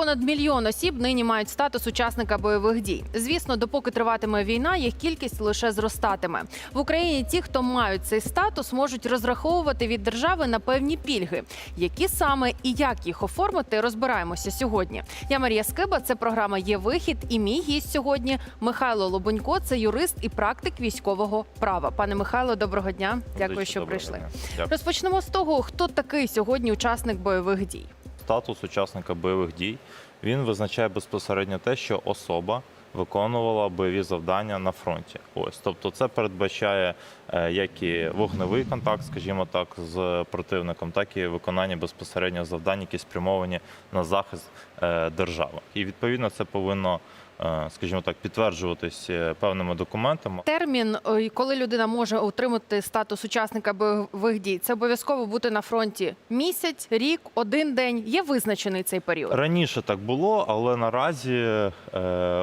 понад мільйон осіб нині мають статус учасника бойових дій. Звісно, допоки триватиме війна, їх кількість лише зростатиме. В Україні ті, хто мають цей статус, можуть розраховувати від держави на певні пільги. Які саме і як їх оформити, розбираємося сьогодні. Я Марія Скиба. Це програма Є вихід. І мій гість сьогодні Михайло Лобунько. Це юрист і практик військового права. Пане Михайло, доброго дня. Дякую, що прийшли. Розпочнемо з того, хто такий сьогодні учасник бойових дій. Статус учасника бойових дій він визначає безпосередньо те, що особа виконувала бойові завдання на фронті. Ось, тобто, це передбачає е, як і вогневий контакт, скажімо так, з противником, так і виконання безпосередньо завдань, які спрямовані на захист е, держави. І відповідно це повинно, скажімо так, підтверджуватись е, певними документами. Термін, коли людина може отримати статус учасника бойових дій, це обов'язково бути на фронті місяць, рік, один день. Є визначений цей період. Раніше так було, але наразі е,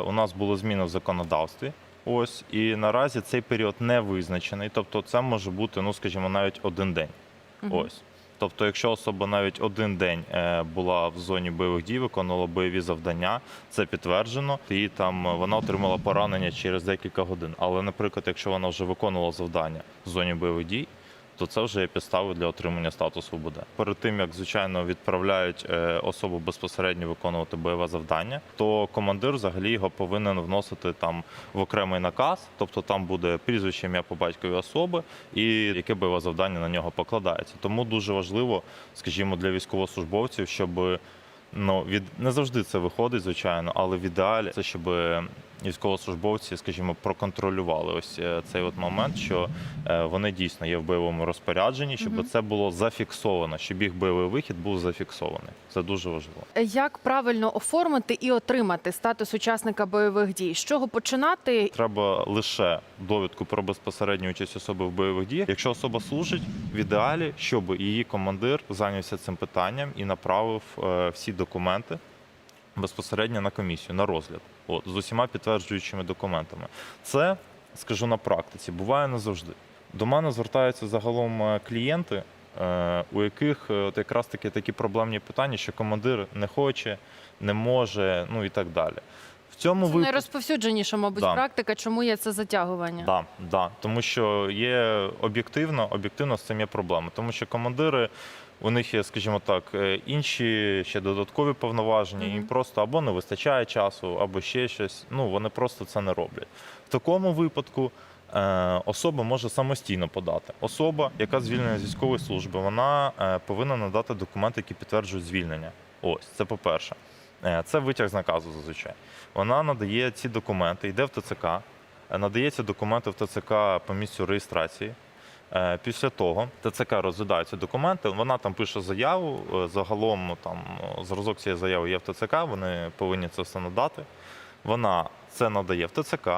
у нас були зміни в законодавстві. Ось і наразі цей період не визначений. Тобто, це може бути, ну скажімо, навіть один день. Мгм. Ось. Тобто, якщо особа навіть один день е, була в зоні бойових дій, виконувала бойові завдання, це підтверджено, і там вона отримала поранення через декілька годин. Але, наприклад, якщо вона вже виконувала завдання в зоні бойових дій, то це вже є підставою для отримання статусу УБД. Перед тим як звичайно відправляють е, особу безпосередньо виконувати бойове завдання, то командир взагалі його повинен вносити там в окремий наказ, тобто там буде прізвище ім'я по батькові особи і яке бойове завдання на нього покладається. Тому дуже важливо, скажімо, для військовослужбовців, щоб ну від не завжди це виходить, звичайно, але в ідеалі це щоб військовослужбовці, скажімо, проконтролювали ось е, цей от момент, що е, вони дійсно є в бойовому розпорядженні, щоб Мгм. це було зафіксовано, щоб їх бойовий вихід був зафіксований. Це дуже важливо. Як правильно оформити і отримати статус учасника бойових дій? З чого починати? Треба лише довідку про безпосередню участь особи в бойових діях. Якщо особа служить, в ідеалі, щоб її командир зайнявся цим питанням і направив е, всі документи безпосередньо на комісію на розгляд. От з усіма підтверджуючими документами. Це скажу на практиці, буває не завжди. До мене звертаються загалом е, клієнти, е, у яких е, от якраз таки такі проблемні питання, що командир не хоче, не може, ну і так далі. В цьому Це випадку найрозповсюдженіша, мабуть, Да. практика. Чому є це затягування? Да, да. Тому що є об'єктивно, об'єктивно з цим є проблема. Тому що командири, у них є, скажімо так, е, інші ще додаткові повноваження, їм просто або не вистачає часу, або ще щось. Ну вони просто це не роблять. В такому випадку. е, Особа може самостійно подати. Особа, яка звільнена з військової служби, вона е, повинна надати документи, які підтверджують звільнення. Ось це по-перше. Е, Це витяг з наказу зазвичай. Вона надає ці документи, йде в ТЦК, Е, надається документи в ТЦК по місцю реєстрації. Е, Після того ТЦК розглядає ці документи. Вона там пише заяву. е, Загалом ну, там зразок цієї заяви є в ТЦК. Вони повинні це все надати. Вона це надає в ТЦК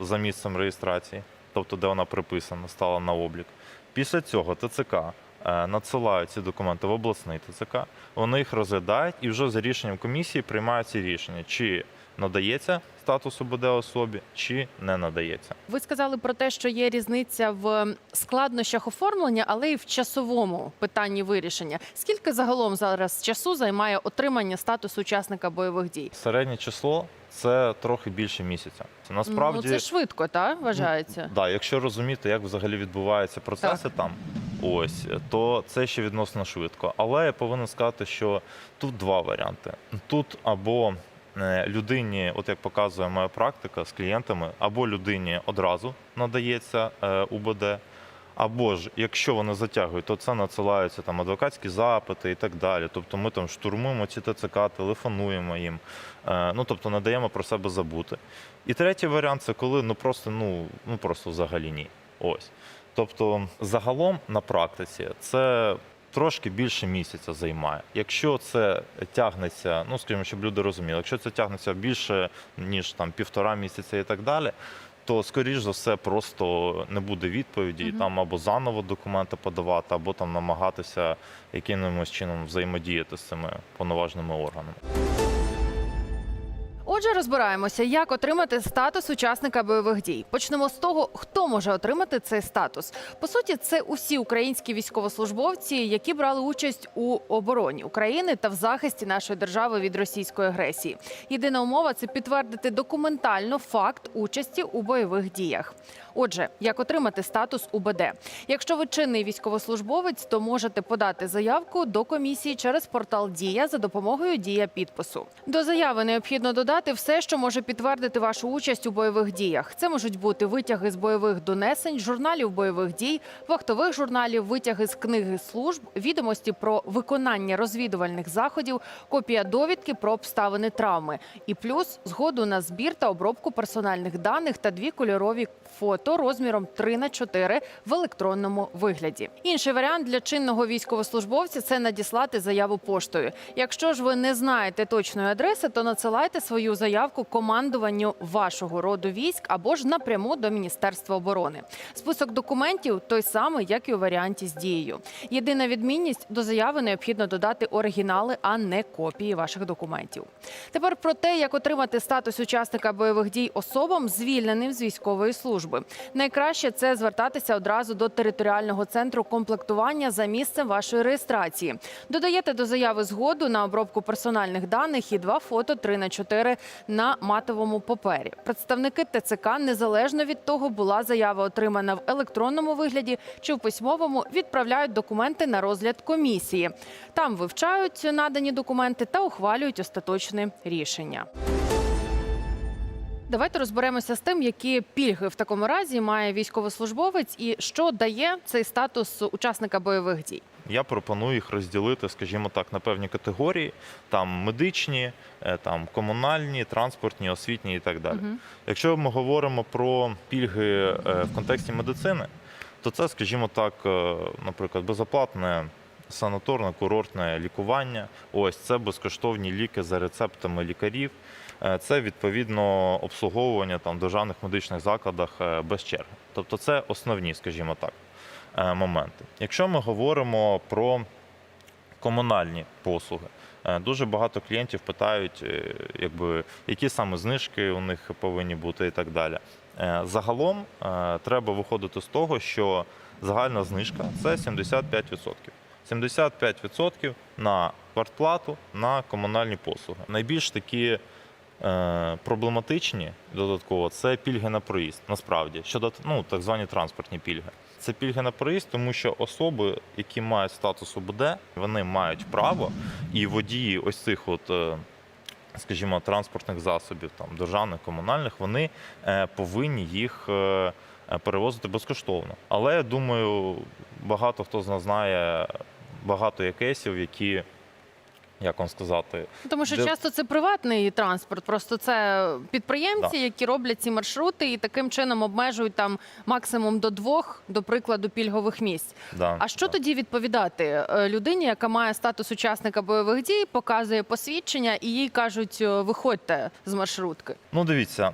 за місцем реєстрації, тобто де вона приписана, стала на облік. Після цього ТЦК е, надсилають ці документи в обласний ТЦК. Вони їх розглядають і вже за рішенням комісії приймають рішення, чи надається статус УБД особі, чи не надається. Ви сказали про те, що є різниця в складнощах оформлення, але й в часовому питанні вирішення. Скільки загалом зараз часу займає отримання статусу учасника бойових дій? Середнє число це трохи більше місяця. Це насправді ну, це швидко, так вважається. Да, якщо розуміти, як взагалі відбуваються процеси там, ось то це ще відносно швидко. Але я повинен сказати, що тут два варіанти. Тут або людині, от як показує моя практика з клієнтами, або людині одразу надається е, УБД. Або ж, якщо вони затягують, то це надсилаються там адвокатські запити і так далі. Тобто ми там штурмуємо ці ТЦК, телефонуємо їм, е, ну тобто не даємо про себе забути. І третій варіант це коли ну просто ну, ну просто взагалі ні. Ось. Тобто, загалом на практиці це трошки більше місяця займає. Якщо це тягнеться, ну скажімо, щоб люди розуміли, якщо це тягнеться більше ніж там півтора місяця і так далі. То скоріш за все просто не буде відповіді, Мгм. там або заново документи подавати, або там намагатися якимось чином взаємодіяти з цими повноважними органами. Отже, розбираємося, як отримати статус учасника бойових дій. Почнемо з того, хто може отримати цей статус. По суті, це усі українські військовослужбовці, які брали участь у обороні України та в захисті нашої держави від російської агресії. Єдина умова це підтвердити документально факт участі у бойових діях. Отже, як отримати статус УБД? Якщо ви чинний військовослужбовець, то можете подати заявку до комісії через портал Дія за допомогою дія підпису. До заяви необхідно додати все, що може підтвердити вашу участь у бойових діях. Це можуть бути витяги з бойових донесень, журналів бойових дій, вахтових журналів, витяги з книги служб, відомості про виконання розвідувальних заходів, копія довідки про обставини травми, і плюс згоду на збір та обробку персональних даних та дві кольорові фото розміром 3 на 4 в електронному вигляді. Інший варіант для чинного військовослужбовця це надіслати заяву поштою. Якщо ж ви не знаєте точної адреси, то надсилайте свою заявку командуванню вашого роду військ або ж напряму до Міністерства оборони. Список документів той самий, як і у варіанті з дією. Єдина відмінність до заяви необхідно додати оригінали, а не копії ваших документів. Тепер про те, як отримати статус учасника бойових дій особам, звільненим з військової служби. Найкраще це звертатися одразу до територіального центру комплектування за місцем вашої реєстрації. Додаєте до заяви згоду на обробку персональних даних і два фото 3 на 4 на матовому папері. Представники ТЦК, незалежно від того, була заява отримана в електронному вигляді чи в письмовому, відправляють документи на розгляд комісії. Там вивчають надані документи та ухвалюють остаточне рішення. Давайте розберемося з тим, які пільги в такому разі має військовослужбовець і що дає цей статус учасника бойових дій. Я пропоную їх розділити, скажімо так, на певні категорії: там медичні, е, там комунальні, транспортні, освітні і так далі. Мгм. Якщо ми говоримо про пільги е, в контексті медицини, то це, скажімо так, е, наприклад, безоплатне санаторно-курортне лікування. Ось це безкоштовні ліки за рецептами лікарів. Це відповідно обслуговування там в державних медичних закладах без черги. Тобто, це основні, скажімо так, моменти. Якщо ми говоримо про комунальні послуги. Е, Дуже багато клієнтів питають, е, якби, які саме знижки у них повинні бути і так далі. Е, Загалом е, треба виходити з того, що загальна знижка це 75%. 75% на квартплату на комунальні послуги. Найбільш такі е, проблематичні додатково це пільги на проїзд. Насправді щодо ну, так звані транспортні пільги. Це пільги на проїзд, тому що особи, які мають статус ОБД, вони мають право, і водії ось цих от. е, Скажімо, транспортних засобів, там державних, комунальних, вони е, повинні їх е, е, перевозити безкоштовно. Але я думаю, багато хто з нас знає багато є кейсів, які, як вам сказати, Тому що Де- часто це приватний транспорт, просто це підприємці, які роблять ці маршрути і таким чином обмежують там максимум до двох, до прикладу, пільгових місць. да, А що да. тоді відповідати Е, людині, яка має статус учасника бойових дій, показує посвідчення, і їй кажуть, е, виходьте з маршрутки. Ну, дивіться,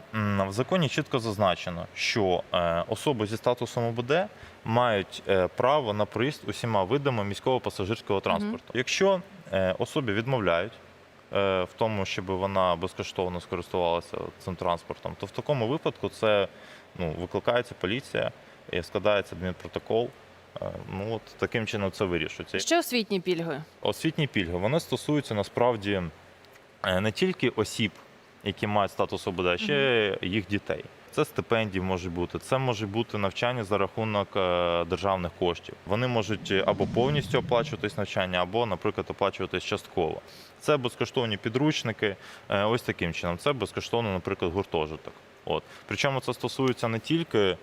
в законі чітко зазначено, що е, особи зі статусом ОБД мають право на проїзд усіма видами міського пасажирського транспорту. Якщо е, особі відмовляють е, в тому, щоб вона безкоштовно скористувалася цим транспортом, то в такому випадку це ну, викликається поліція, і складається адмінпротокол. Е, Ну от таким чином це вирішується. Ще освітні пільги. Освітні пільги вони стосуються насправді е, не тільки осіб, які мають статус ОБД, а ще їх дітей. Це стипендії можуть бути, це може бути навчання за рахунок е, державних коштів. Вони можуть або повністю оплачуватись навчання, або, наприклад, оплачуватись частково. Це безкоштовні підручники. е, Ось таким чином. Це безкоштовно, наприклад, гуртожиток. От причому це стосується не тільки, е,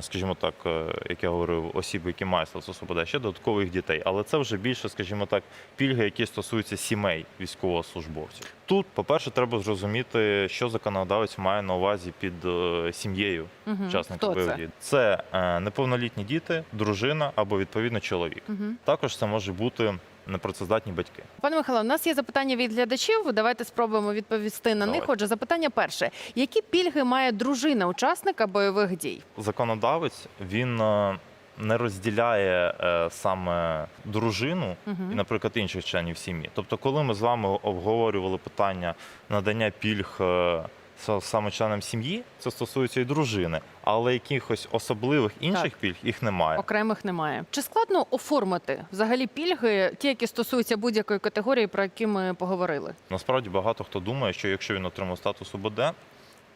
скажімо так, е, як я говорив, осіб, які мають статус ОБД, ще додаткових дітей. Але це вже більше, скажімо так, пільги, які стосуються сімей військовослужбовців. Тут, по-перше, треба зрозуміти, що законодавець має на увазі під е, сім'єю Угу. учасника Хто бойових це? дій. Це е, неповнолітні діти, дружина або відповідно чоловік. Угу. Також це може бути непрацездатні батьки. Пане Михайло, у нас є запитання від глядачів. Давайте спробуємо відповісти на них. Отже, запитання перше: які пільги має дружина учасника бойових дій? Законодавець він е, не розділяє е, саме дружину Мгм. і, наприклад, інших членів сім'ї. Тобто, коли ми з вами обговорювали питання надання пільг е, са- саме членам сім'ї, це стосується і дружини, але якихось особливих інших Так. пільг їх немає. Окремих немає. Чи складно оформити взагалі пільги, ті, які стосуються будь-якої категорії, про які ми поговорили? Насправді багато хто думає, що якщо він отримав статус УБД,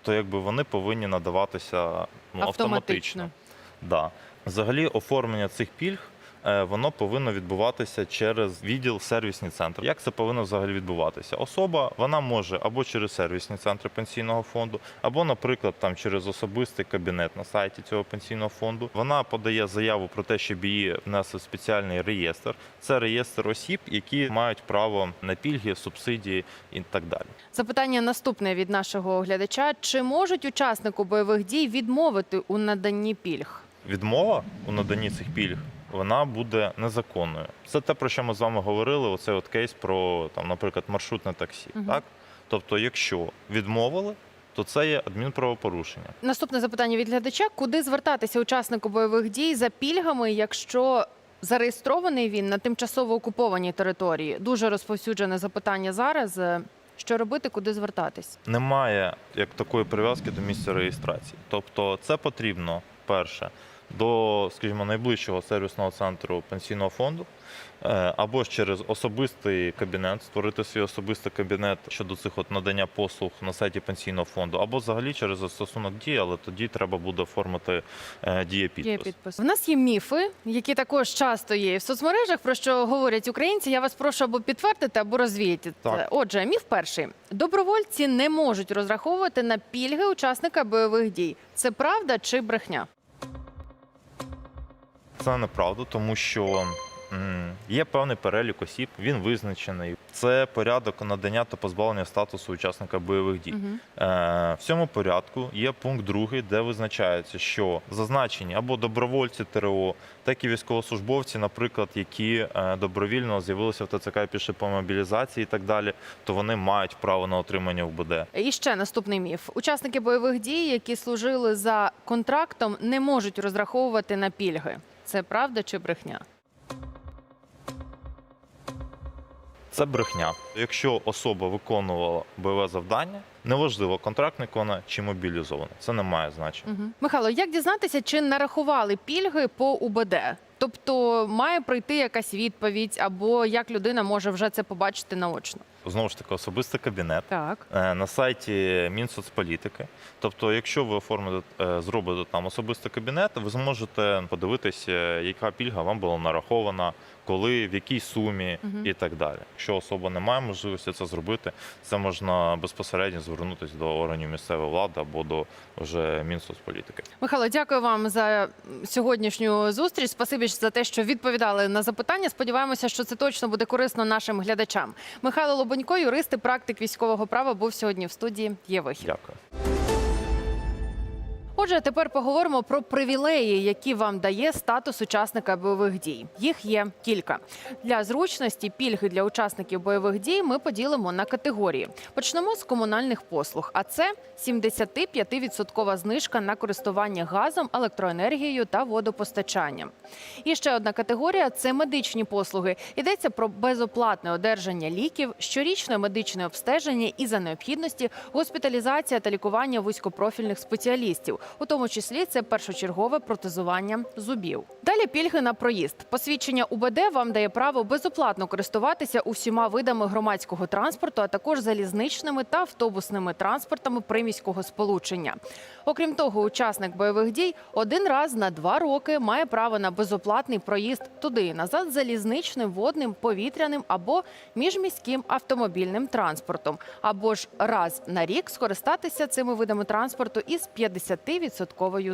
то якби вони повинні надаватися ну, автоматично. Да. Взагалі, оформлення цих пільг воно повинно відбуватися через відділ сервісні центри. Як це повинно взагалі відбуватися? Особа вона може або через сервісні центри пенсійного фонду, або, наприклад, там через особистий кабінет на сайті цього пенсійного фонду. Вона подає заяву про те, щоб її внесли в спеціальний реєстр. Це реєстр осіб, які мають право на пільги, субсидії і так далі. Запитання наступне від нашого глядача: чи можуть учаснику бойових дій відмовити у наданні пільг? відмова у наданні цих пільг вона буде незаконною. Це те, про що ми з вами говорили. Оцей от кейс про там, наприклад, маршрутне таксі. Мгм. Так, тобто, якщо відмовили, то це є адмінправопорушення. Наступне запитання від глядача: куди звертатися учаснику бойових дій за пільгами, якщо зареєстрований він на тимчасово окупованій території? Дуже розповсюджене запитання зараз. Що робити, куди звертатись? Немає як такої прив'язки до місця реєстрації. Тобто, це потрібно перше до, скажімо, найближчого сервісного центру пенсійного фонду. е, Або ж через особистий кабінет, створити свій особистий кабінет щодо цих от надання послуг на сайті пенсійного фонду, або взагалі через застосунок дії, але тоді треба буде оформити е, дієпідпис. Підпис. В нас є міфи, які також часто є і в соцмережах, про що говорять українці. Я вас прошу або підтвердити, або розвіяти. Так. Отже, міф перший: добровольці не можуть розраховувати на пільги учасника бойових дій. Це правда чи брехня? Це неправда, тому що є певний перелік осіб, він визначений. Це порядок надання та позбавлення статусу учасника бойових дій. Е, В цьому порядку є пункт другий, де визначається, що зазначені або добровольці ТРО, так і військовослужбовці, наприклад, які е, добровільно з'явилися в ТЦК пішли по мобілізації і так далі, то вони мають право на отримання УБД. І ще наступний міф: учасники бойових дій, які служили за контрактом, не можуть розраховувати на пільги. Це правда чи брехня? Це брехня. Якщо особа виконувала бойове завдання, неважливо, контрактник вона чи мобілізована, це не має значення. Угу. Михайло, як дізнатися, чи нарахували пільги по УБД? Тобто має прийти якась відповідь, або як людина може вже це побачити наочно? Знову ж таки, особистий кабінет. Так. е, На сайті Мінсоцполітики. Тобто, якщо ви оформите, е, зробите там особистий кабінет, ви зможете подивитися, яка пільга вам була нарахована, коли, в якій сумі Мгм. і так далі. Якщо особа не має можливості це зробити, це можна безпосередньо звернутися до органів місцевої влади або до вже Мінсоцполітики. Михайло, дякую вам за сьогоднішню зустріч. Спасибі за те, що відповідали на запитання. Сподіваємося, що це точно буде корисно нашим глядачам. Михайло Лобонько, юрист і практик військового права, був сьогодні в студії. Є вихід. Дякую. Отже, тепер поговоримо про привілеї, які вам дає статус учасника бойових дій. Їх є кілька. Для зручності пільги для учасників бойових дій ми поділимо на категорії. Почнемо з комунальних послуг. А це 75% знижка на користування газом, електроенергією та водопостачанням. І ще одна категорія це медичні послуги. Йдеться про безоплатне одержання ліків, щорічне медичне обстеження і за необхідності госпіталізація та лікування вузькопрофільних спеціалістів, у тому числі це першочергове протезування зубів. Далі пільги на проїзд. Посвідчення УБД вам дає право безоплатно користуватися усіма видами громадського транспорту, а також залізничними та автобусними транспортами приміського сполучення. Окрім того, учасник бойових дій один раз на два роки має право на безоплатний проїзд туди і назад залізничним, водним, повітряним або міжміським автомобільним транспортом, або ж раз на рік скористатися цими видами транспорту із 50%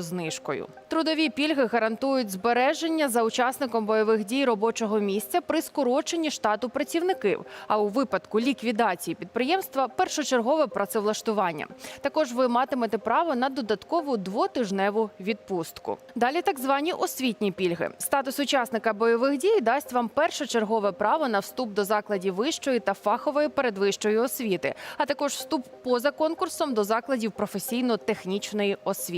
знижкою. Трудові пільги гарантують збереження за учасником бойових дій робочого місця при скороченні штату працівників. А у випадку ліквідації підприємства першочергове працевлаштування. Також ви матимете право на додаткову двотижневу відпустку. Далі так звані освітні пільги. Статус учасника бойових дій дасть вам першочергове право на вступ до закладів вищої та фахової передвищої освіти, а також вступ поза конкурсом до закладів професійно-технічної освіти.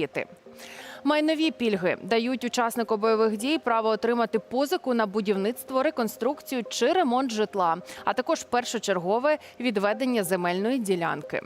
Майнові пільги дають учаснику бойових дій право отримати позику на будівництво, реконструкцію чи ремонт житла, а також першочергове відведення земельної ділянки.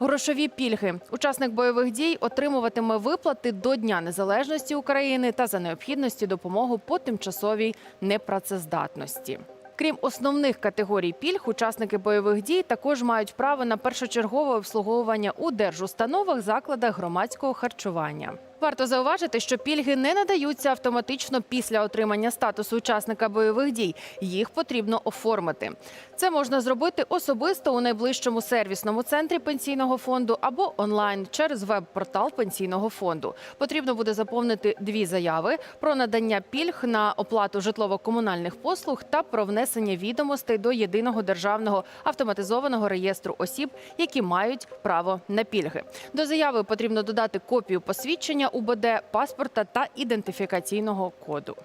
Грошові пільги. Учасник бойових дій отримуватиме виплати до Дня Незалежності України та за необхідності допомогу по тимчасовій непрацездатності. Крім основних категорій пільг, учасники бойових дій також мають право на першочергове обслуговування у держустановах, закладах громадського харчування. Варто зауважити, що пільги не надаються автоматично після отримання статусу учасника бойових дій. Їх потрібно оформити. Це можна зробити особисто у найближчому сервісному центрі пенсійного фонду або онлайн через веб-портал пенсійного фонду. Потрібно буде заповнити дві заяви про надання пільг на оплату житлово-комунальних послуг та про внесення відомостей до єдиного державного автоматизованого реєстру осіб, які мають право на пільги. До заяви потрібно додати копію посвідчення УБД, паспорта та ідентифікаційного коду.